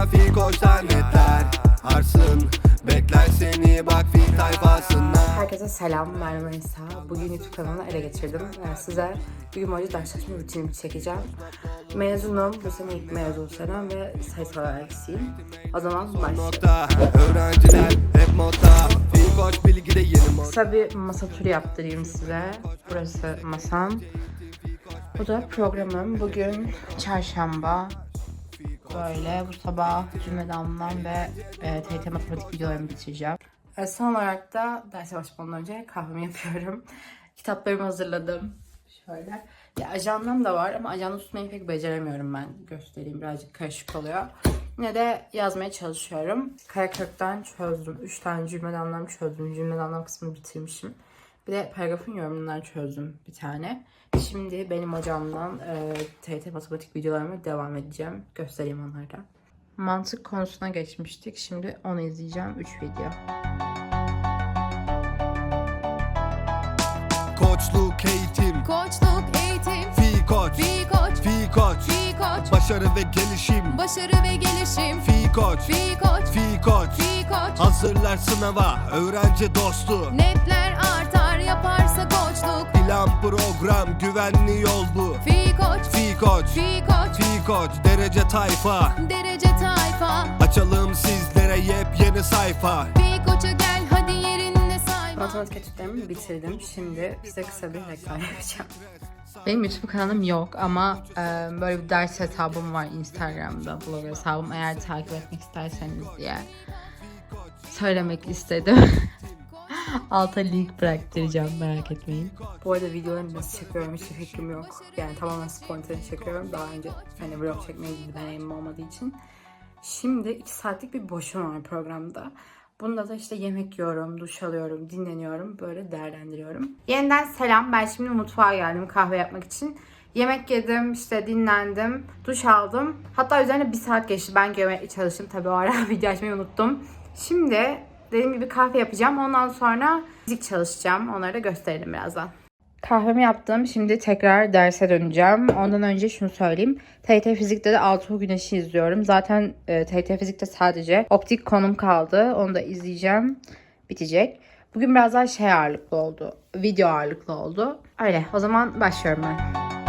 trafik hoş zannetler Arsın bekler seni bak bir tayfasına Herkese selam Merve Nisa. Bugün YouTube kanalını ele geçirdim. Yani size bir gün boyunca dersleşme rutinimi çekeceğim. Mezunum, bu sene ilk mezun senem ve sayısal öğrencisiyim. O zaman başlayalım. Kısa bir masa turu yaptırayım size. Burası masam. Bu da programım. Bugün çarşamba. Böyle bu sabah cümle damlam ve e, TYT matematik videolarımı bitireceğim. E, son olarak da derse başlamadan önce kahvemi yapıyorum. Kitaplarımı hazırladım. Şöyle. Ya ajandam da var ama ajanda tutmayı pek beceremiyorum ben. Göstereyim birazcık karışık oluyor. Yine de yazmaya çalışıyorum. Karakök'ten çözdüm. 3 tane cümle anlam çözdüm. Cümle anlam kısmını bitirmişim. Bir de paragrafın yorumundan çözdüm bir tane. Şimdi benim hocamdan e, TYT matematik videolarıma devam edeceğim. Göstereyim onları da. Mantık konusuna geçmiştik. Şimdi onu izleyeceğim. 3 video. Koçluk eğitim. Koçluk, eğitim, Fi koç. Fi koç, Fi koç. Fi koç, Başarı ve gelişim. Başarı ve gelişim, Fi koç. Fi koç, Fi koç. Fi koç, Hazırlar sınava. Öğrenci dostu. Netler artar yaparsa koçluk, Plan program güvenli yol bu fi koç, Fi koç fi koç, Fi koç derece tayfa derece tayfa, Açalım sizlere yepyeni sayfa fi koça gel hadi yerinde sayma. Matematik etütlerimi bitirdim. Şimdi size kısa bir reklam yapacağım. Benim YouTube kanalım yok ama e, böyle bir ders hesabım var Instagram'da, blog hesabım. Eğer takip etmek isterseniz diye söylemek istedim. Alta link bıraktıracağım merak etmeyin. Bu arada videolarımı nasıl çekiyorum hiçbir fikrim yok. Yani tamamen spontane çekiyorum. Daha önce hani vlog çekmeyi gibi deneyimim olmadığı için. Şimdi 2 saatlik bir boşum var programda. Bunda da işte yemek yiyorum, duş alıyorum, dinleniyorum. Böyle değerlendiriyorum. Yeniden selam. Ben şimdi mutfağa geldim kahve yapmak için. Yemek yedim, işte dinlendim, duş aldım. Hatta üzerine bir saat geçti. Ben geometri çalıştım. Tabii o ara video açmayı unuttum. Şimdi dediğim gibi kahve yapacağım. Ondan sonra fizik çalışacağım. Onları da gösterelim birazdan. Kahvemi yaptım. Şimdi tekrar derse döneceğim. Ondan önce şunu söyleyeyim. TYT Fizik'te de Altuğ Güneş'i izliyorum. Zaten e, TYT Fizik'te sadece optik konum kaldı. Onu da izleyeceğim. Bitecek. Bugün biraz daha şey ağırlıklı oldu. Video ağırlıklı oldu. Öyle. O zaman başlıyorum ben.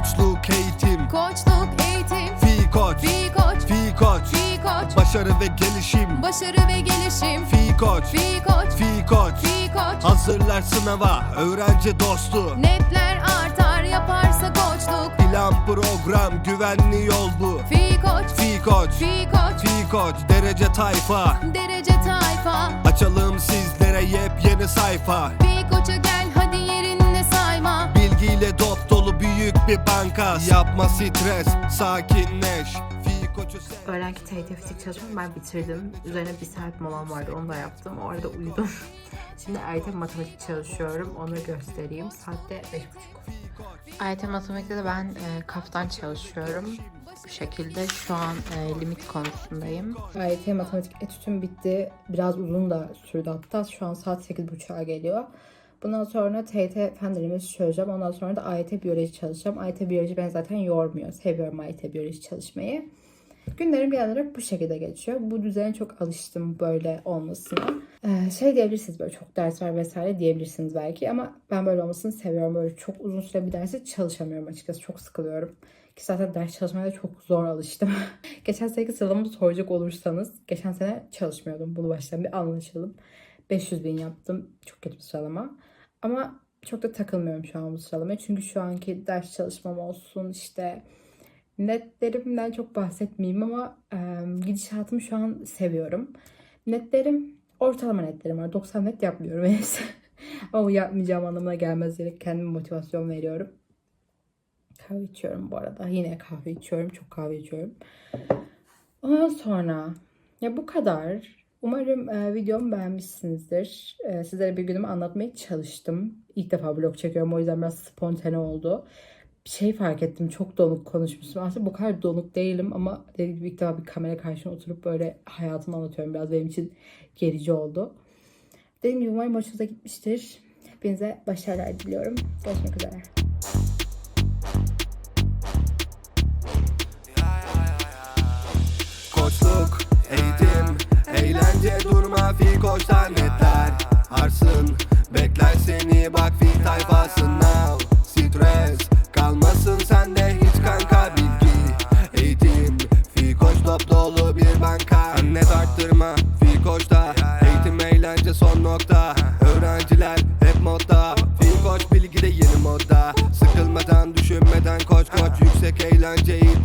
Koçluk eğitim Koçluk, eğitim, Fi koç fi koç, Fi koç fi koç, Başarı ve gelişim başarı ve gelişim, Fi koç fi koç, Fi koç fi koç, Hazırlar sınava öğrenci dostu netler artar yaparsa koçluk, Plan program güvenli yol bu fi koç, Fi koç fi koç, Fi koç derece tayfa derece tayfa, Açalım sizlere yepyeni sayfa fi koça gel hadi yerinde sayma. Bilgiyle dolu bir banka Yapma stres sakinleş Öğlenki TYT Fizik çalışmamı ben bitirdim. Üzerine bir saat molam vardı. Onu da yaptım. O arada uyudum. Şimdi AYT matematik çalışıyorum. Onu göstereyim. Saatte 5.30. AYT matematikte de ben e, kaftan çalışıyorum. Bu şekilde şu an e, limit konusundayım. AYT matematik etütüm bitti. Biraz uzun da sürdü hatta. Şu an saat 8.30'a geliyor. Bundan sonra TYT fen çözeceğim. Ondan sonra da AYT biyoloji çalışacağım. AYT biyoloji ben zaten yormuyor. Seviyorum AYT biyoloji çalışmayı. Günlerim genel olarak bu şekilde geçiyor. Bu düzene çok alıştım böyle olmasına. Ee, şey diyebilirsiniz böyle çok ders var vesaire diyebilirsiniz belki ama ben böyle olmasını seviyorum. Böyle çok uzun süre bir derse çalışamıyorum açıkçası. Çok sıkılıyorum. Ki zaten ders çalışmaya da çok zor alıştım. geçen seneki sıralamamı soracak olursanız geçen sene çalışmıyordum. Bunu baştan bir anlaşalım. 500 bin yaptım. Çok kötü bir sıralama. Ama çok da takılmıyorum şu an bu sıralamaya. Çünkü şu anki ders çalışmam olsun işte netlerimden çok bahsetmeyeyim ama e, gidişatımı şu an seviyorum. Netlerim ortalama netlerim var. 90 net yapmıyorum neyse. ama bu yapmayacağım anlamına gelmez diyerek kendime motivasyon veriyorum. Kahve içiyorum bu arada. Yine kahve içiyorum. Çok kahve içiyorum. Ondan sonra ya bu kadar. Umarım e, videomu beğenmişsinizdir. E, sizlere bir günümü anlatmaya çalıştım. İlk defa vlog çekiyorum o yüzden biraz spontane oldu. Bir şey fark ettim çok donuk konuşmuşum. Aslında bu kadar donuk değilim ama dediğim gibi ilk defa bir kamera karşısına oturup böyle hayatımı anlatıyorum. Biraz benim için gerici oldu. Dediğim gibi umarım hoşunuza gitmiştir. Hepinize başarılar diliyorum. Görüşmek üzere. Sana Fikoş'tan netler Arsın bekler seni bak fi tayfasına. Stres kalmasın sende hiç kanka bilgi. Eğitim Fikoş top dolu bir banka. Net arttırma Fikoş'ta Eğitim eğlence son nokta. Öğrenciler hep modda. Fikoş bilgi de yeni modda. Sıkılmadan düşünmeden koç koç Yüksek eğlence eğitim